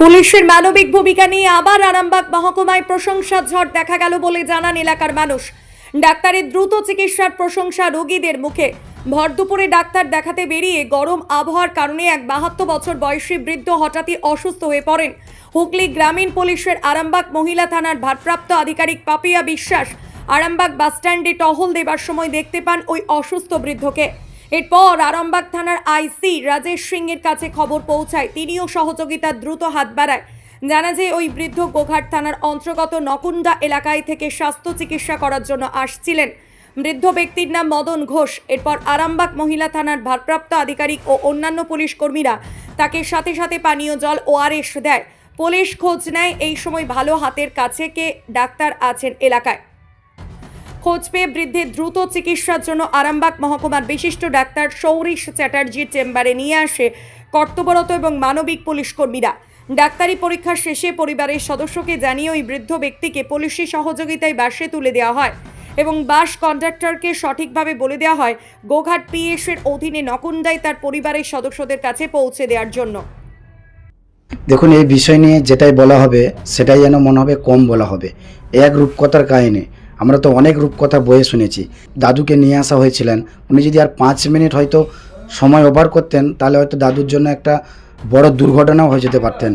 পুলিশের মানবিক ভূমিকা নিয়ে আবার আরামবাগ মহকুমায় প্রশংসা ঝড় দেখা গেল বলে জানান এলাকার মানুষ। ডাক্তারের দ্রুত চিকিৎসার প্রশংসা রোগীদের মুখে। ভর দুপুরে ডাক্তার দেখাতে বেরিয়ে গরম আবহাওয়ার কারণে এক বাহাত্তর বছর বয়সী বৃদ্ধ হঠাৎই অসুস্থ হয়ে পড়েন। হুগলি গ্রামীণ পুলিশের আরামবাগ মহিলা থানার ভারপ্রাপ্ত আধিকারিক পাপিয়া বিশ্বাস আরামবাগ বাসস্ট্যান্ডে টহল দেবার সময় দেখতে পান ওই অসুস্থ বৃদ্ধকে। এরপর আরামবাগ থানার আইসি রাজেশ সিং এর কাছে খবর পৌঁছায়। তিনিও সহযোগিতার দ্রুত হাত বাড়ায়। জানা যায়, ওই বৃদ্ধ গোঘাট থানার অন্তর্গত নকুন্দা এলাকায় থেকে স্বাস্থ্য চিকিৎসা করার জন্য আসছিলেন। বৃদ্ধ ব্যক্তির নাম মদন ঘোষ। এরপর আরামবাগ মহিলা থানার ভারপ্রাপ্ত আধিকারিক ও অন্যান্য পুলিশ কর্মীরা তাকে সাথে সাথে পানীয় জল ওআরএস দেয়। পুলিশ খোঁজ নেয়, এই সময় ভালো হাতের কাছে কে ডাক্তার আছেন এলাকায়। খোঁজ পেয়ে বৃদ্ধের দ্রুত চিকিৎসার জন্য আরামবাগ মহকুমার বিশিষ্ট ডাক্তার সৌরিশ চ্যাটার্জির চেম্বারে নিয়ে আসে কর্তব্যরত এবং মানবিক পুলিশ কর্মীরা। ডাক্তারি পরীক্ষা শেষে পরিবারের সদস্যকে জানিয়ে ওই বৃদ্ধ ব্যক্তিকে পুলিশি সহযোগিতায় বাসে তুলে দেওয়া হয় এবং বাস কন্ডাক্টরকে সঠিকভাবে বলে দেওয়া হয়, গোঘাট পিএস এর অধীনে নকুন্দায় তার পরিবারের সদস্যদের কাছে পৌঁছে দেওয়ার জন্য। দেখুন, এই বিষয় নিয়ে যেটাই বলা হবে, সেটাই যেন মনে হবে, কম বলা হবে। এক রূপকথার কাহিনী। আমরা তো অনেক রূপকথা বয়ে শুনেছি। দাদুকে নিয়ে আসা হয়েছিলেন। উনি যদি আর পাঁচ মিনিট হয়তো সময় ওভার করতেন, তাহলে হয়তো দাদুর জন্য একটা বড় দুর্ঘটনাও হয়ে যেতে পারতেন।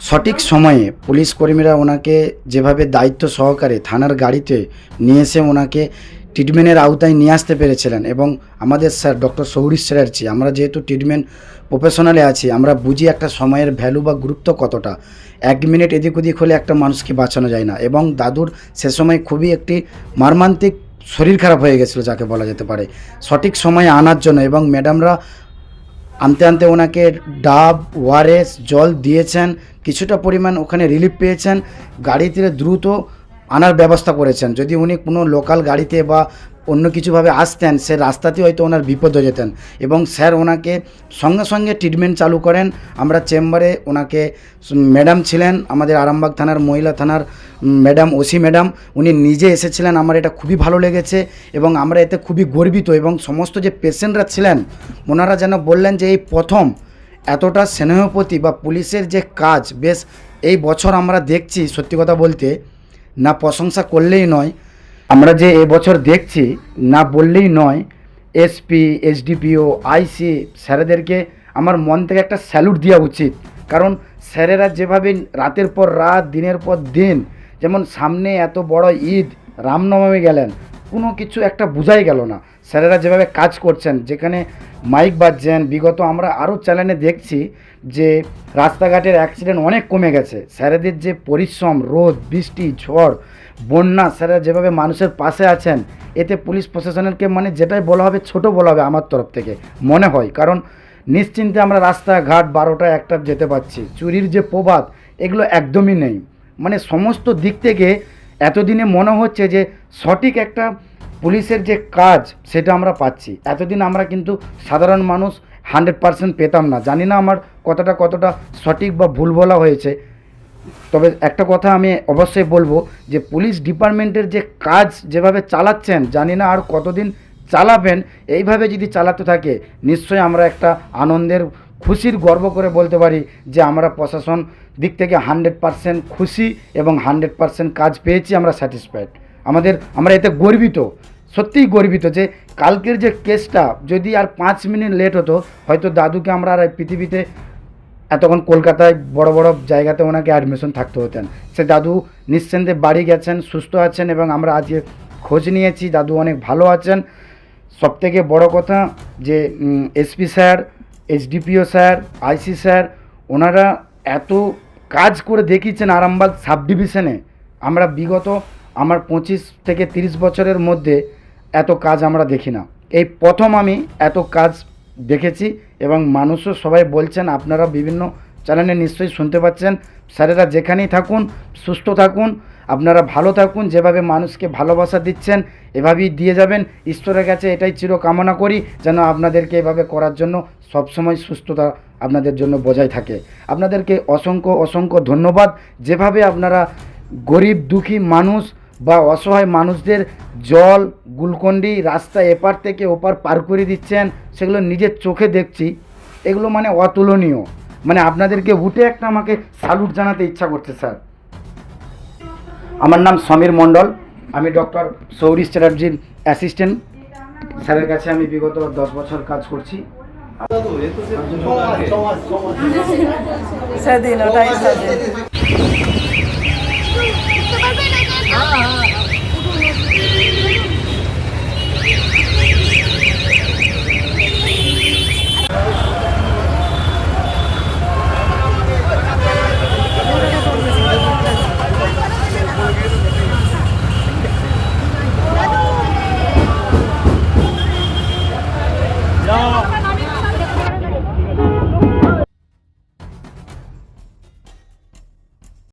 সঠিক সময়ে পুলিশ কর্মীরা ওনাকে যেভাবে দায়িত্ব সহকারে থানার গাড়িতে নিয়ে এসে ওনাকে ট্রিটমেন্টের আওতায় নিয়ে আসতে পেরেছিলেন এবং আমাদের স্যার ডক্টর সৌরিশ চ্যাটার্জি, আমরা যেহেতু ট্রিটমেন্ট প্রফেশনালে আছি, আমরা বুঝি একটা সময়ের ভ্যালু বা গুরুত্ব কতটা। এক মিনিট এদিক ওদিক হলে একটা মানুষকে বাঁচানো যায় না এবং দাদুর সে সময় খুবই একটি মর্মান্তিক শরীর খারাপ হয়ে গেছিল যাকে বলা যেতে পারে। সঠিক সময়ে আনার জন্য এবং ম্যাডামরা আনতে আনতে ওনাকে ডাব ওয়ারেস জল দিয়েছেন, কিছুটা পরিমাণ ওখানে রিলিফ পেয়েছেন। গাড়িতে দ্রুত আনার ব্যবস্থা করেছেন। যদি উনি কোনো লোকাল গাড়িতে বা অন্য কিছুভাবে আসতেন, সে রাস্তাতে হয়তো ওনার বিপদ হয়ে যেতেন। এবং স্যার ওনাকে সঙ্গে সঙ্গে ট্রিটমেন্ট চালু করেন। আমরা চেম্বারে ওনাকে ম্যাডাম ছিলেন, আমাদের আরামবাগ থানার মহিলা থানার ম্যাডাম, ওসি ম্যাডাম, উনি নিজে এসেছিলেন। আমার এটা খুবই ভালো লেগেছে এবং আমরা এতে খুবই গর্বিত এবং সমস্ত যে পেশেন্টরা ছিলেন, ওনারা যেন বললেন যে এই প্রথম এতটা স্নেহপতি বা পুলিশের যে কাজ, বেশ এই বছর আমরা দেখছি সত্যি কথা বলতে না প্রশংসা করলেই নয়। আমরা যে এবছর দেখছি, না বললেই নয় এসপি এসডিপিও আইসি স্যারেদেরকে আমার মন থেকে একটা স্যালুট দেওয়া উচিত। কারণ স্যারেরা যেভাবে রাতের পর রাত, দিনের পর দিন, যেমন সামনে এত বড় ঈদ, রামনবমী গেলেন কোনো কিছু একটা বোঝাই গেল না। স্যারেরা যেভাবে কাজ করছেন, যেখানে মাইক বাজছেন, বিগত আমরা আরও চ্যানেলে দেখছি যে রাস্তাঘাটের অ্যাক্সিডেন্ট অনেক কমে গেছে। স্যারেদের যে পরিশ্রম, রোদ, বৃষ্টি, ঝড়, বন্যা, স্যারেরা যেভাবে মানুষের পাশে আছেন, এতে পুলিশ প্রশাসনেরকে মানে যেটাই বলা হবে, ছোট বলা হবে আমার তরফ থেকে, মনে হয়। কারণ নিশ্চিন্তে আমরা রাস্তাঘাট বারোটা একটা যেতে পারছি। চুরির যে প্রবাদ, এগুলো একদমই নেই। মানে সমস্ত দিক থেকে এতদিনে মনে হচ্ছে যে সঠিক একটা পুলিশের যে কাজ সেটা আমরা পাচ্ছি। এতদিন আমরা কিন্তু সাধারণ মানুষ হান্ড্রেড পারসেন্ট পেতাম না। জানি না আমার কতটা কতটা সঠিক বা ভুল বলা হয়েছে। তবে একটা কথা আমি অবশ্যই বলব যে পুলিশ ডিপার্টমেন্টের যে কাজ যেভাবে চালাচ্ছেন, জানি না আর কতদিন চালাবেন, এইভাবে যদি চালাতে থাকে, নিশ্চয়ই আমরা একটা আনন্দের খুশির গর্ব করে বলতে পারি যে আমরা প্রশাসন দিক থেকে হান্ড্রেড পারসেন্ট খুশি এবং হান্ড্রেড পারসেন্ট কাজ পেয়েছি, আমরা স্যাটিসফাইড। আমাদের, আমরা এতে গর্বিত, সত্যিই গর্বিত যে কালকের যে কেসটা, যদি আর পাঁচ মিনিট লেট হতো, হয়তো দাদুকে আমরা আর পৃথিবীতে এতক্ষণ কলকাতায় বড় বড় জায়গাতে ওনাকে অ্যাডমিশন থাকতে হতেন। সে দাদু নিশ্চিন্তে বাড়ি গেছেন, সুস্থ আছেন এবং আমরা আজকে খোঁজ নিয়েছি, দাদু অনেক ভালো আছেন। সবথেকে বড় কথা যে SP sir HDPO sir IC sir, ওনারা এত কাজ করে দেখিয়েছেন আরামবাগ সাব ডিভিশনে আমরা বিগত আমার পঁচিশ থেকে তিরিশ বছরের মধ্যে এত কাজ আমরা দেখি না। এই প্রথম আমি এত কাজ দেখেছি এবং মানুষও সবাই বলছেন আপনারা বিভিন্ন চ্যানেলে নিশ্চয়ই শুনতে পাচ্ছেন। স্যারেরা যেখানেই থাকুন, সুস্থ থাকুন, আপনারা ভালো থাকুন, যেভাবে মানুষকে ভালোবাসা দিচ্ছেন, এভাবেই দিয়ে যাবেন। ঈশ্বরের কাছে এটাই চির কামনা করি, যেন আপনাদেরকে এভাবে করার জন্য সবসময় সুস্থতা আপনাদের জন্য বজায় থাকে। আপনাদেরকে অসংখ্য অসংখ্য ধন্যবাদ। যেভাবে আপনারা গরিব, দুঃখী মানুষ বা অসহায় মানুষদের জল, গুলকন্ডি রাস্তা এপার থেকে ওপার পার করে দিচ্ছেন, সেগুলো নিজের চোখে দেখছি। এগুলো মানে অতুলনীয়। মানে আপনাদেরকে উঠে একটা আমাকে স্যালুট জানাতে ইচ্ছা করছে স্যার আমার নাম সমীর মণ্ডল আমি ডক্টর সৌরিশ চ্যাটার্জির অ্যাসিস্ট্যান্ট স্যারের কাছে আমি বিগত দশ বছর কাজ করছি স্যার ওটাই